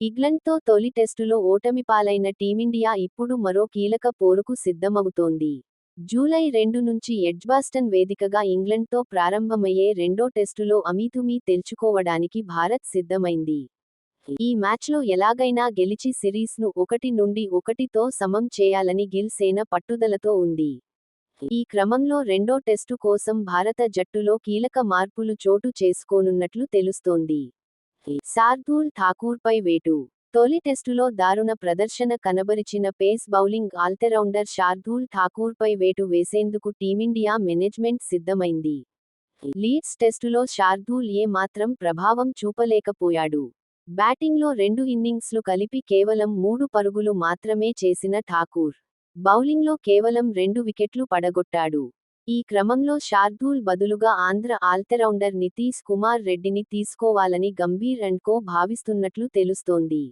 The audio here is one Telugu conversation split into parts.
ఇంగ్లండ్తో తొలి టెస్టులో ఓటమిపాలైన టీమిండియా ఇప్పుడు మరో కీలక పోరుకు సిద్ధమవుతోంది. జూలై రెండు నుంచి ఎడ్జ్బాస్టన్ వేదికగా ఇంగ్లండ్తో ప్రారంభమయ్యే రెండో టెస్టులో అమీతుమీ తెలుసుకోవడానికి భారత్ సిద్ధమైంది. ఈ మ్యాచ్లో ఎలాగైనా గెలిచి సిరీస్ను ఒకటి నుండి ఒకటితో సమం చేయాలని గిల్ సేన పట్టుదలతో ఉంది. ఈ క్రమంలో రెండో టెస్టు కోసం భారత జట్టులో కీలక మార్పులు చోటు చేసుకోనున్నట్లు తెలుస్తోంది. శార్దూల్ ఠాకూర్పై వేటు. తొలి టెస్టులో దారుణ ప్రదర్శన కనబరిచిన పేస్ బౌలింగ్ ఆల్టరౌండర్ శార్దూల్ ఠాకూర్పై వేటు వేసేందుకు టీమిండియా మేనేజ్మెంట్ సిద్ధమైంది. లీడ్స్ టెస్టులో శార్దూల్ ఏ మాత్రం ప్రభావం చూపలేకపోయాడు. బ్యాటింగ్లో రెండు ఇన్నింగ్స్లు కలిపి కేవలం మూడు పరుగులు మాత్రమే చేసిన ఠాకూర్. బౌలింగ్లో కేవలం రెండు వికెట్లు పడగొట్టాడు. ఈ క్రమంలో శార్దూల్ బదులుగా ఆంధ్ర ఆల్టరౌండర్ నితీశ్ కుమార్ రెడ్డిని తీసుకోవాలని గంభీర్ అండ్ కో భావిస్తున్నట్లు తెలుస్తోంది.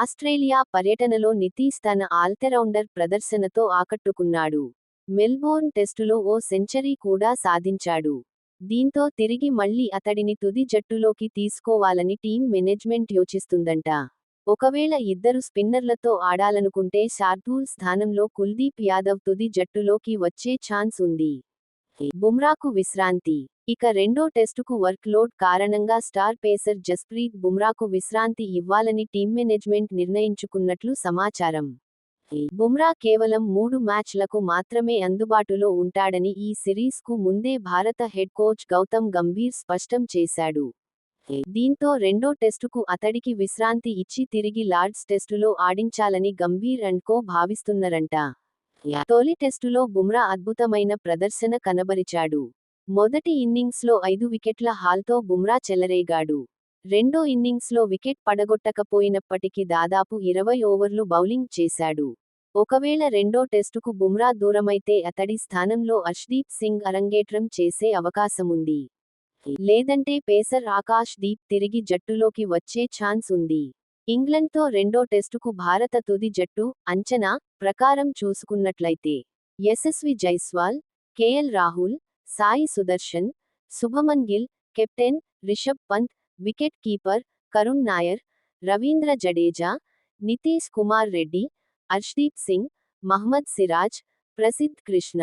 ఆస్ట్రేలియా పర్యటనలో నితీశ్ తన ఆల్టరౌండర్ ప్రదర్శనతో ఆకట్టుకున్నాడు. మెల్బోర్న్ టెస్టులో ఓ సెంచరీ కూడా సాధించాడు. దీంతో తిరిగి మళ్ళీ అతడిని తుది జట్టులోకి తీసుకోవాలని టీం మేనేజ్మెంట్ యోచిస్తుందంట. ఒకవేళ ఇద్దరు స్పిన్నర్లతో ఆడాలనుకుంటే శార్దూల్ స్థానంలో కుల్దీప్ యాదవ్ తుది జట్టులోకి వచ్చే ఛాన్స్ ఉంది. బుమ్రాకు విశ్రాంతి. ఇక రెండో టెస్టుకు వర్క్ లోడ్ కారణంగా స్టార్ పేసర్ జస్ప్రీత్ బుమ్రాకు విశ్రాంతి ఇవ్వాలని టీం మేనేజ్మెంట్ నిర్ణయించుకున్నట్లు సమాచారం. బుమ్రా కేవలం మూడు మ్యాచ్లకు మాత్రమే అందుబాటులో ఉంటాడని ఈ సిరీస్కు ముందే భారత హెడ్ కోచ్ గౌతమ్ గంభీర్ స్పష్టం చేశాడు. దీంతో రెండో టెస్టుకు అతడికి విశ్రాంతి ఇచ్చి తిరిగి లార్డ్స్ టెస్టులో ఆడించాలని గంభీర్ అండ్ కో భావిస్తున్నారంట. తొలి టెస్టులో బుమ్రా అద్భుతమైన ప్రదర్శన కనబరిచాడు. మొదటి ఇన్నింగ్స్లో ఐదు వికెట్ల హాల్తో బుమ్రా చెలరేగాడు. రెండో ఇన్నింగ్స్లో వికెట్ పడగొట్టకపోయినప్పటికీ దాదాపు ఇరవై ఓవర్లు బౌలింగ్ చేశాడు. ఒకవేళ రెండో టెస్టుకు బుమ్రా దూరమైతే అతడి స్థానంలో అర్ష్దీప్ సింగ్ అరంగేట్రం చేసే అవకాశముంది. లేదంటే పేసర్ ఆకాష్ దీప్ తిరిగి జట్టులోకి వచ్చే ఛాన్స్ ఉంది. ఇంగ్లండ్తో రెండో టెస్టుకు భారత తుది జట్టు అంచనా ప్రకారం చూసుకున్నట్లయితే Yashasvi Jaiswal KL Rahul Sai Sudharsan Shubman Gill captain Rishabh Pant wicket keeper Karun Nair Ravindra Jadeja Nitish Kumar Reddy Arshdeep Singh Mohammed Siraj Prasidh Krishna.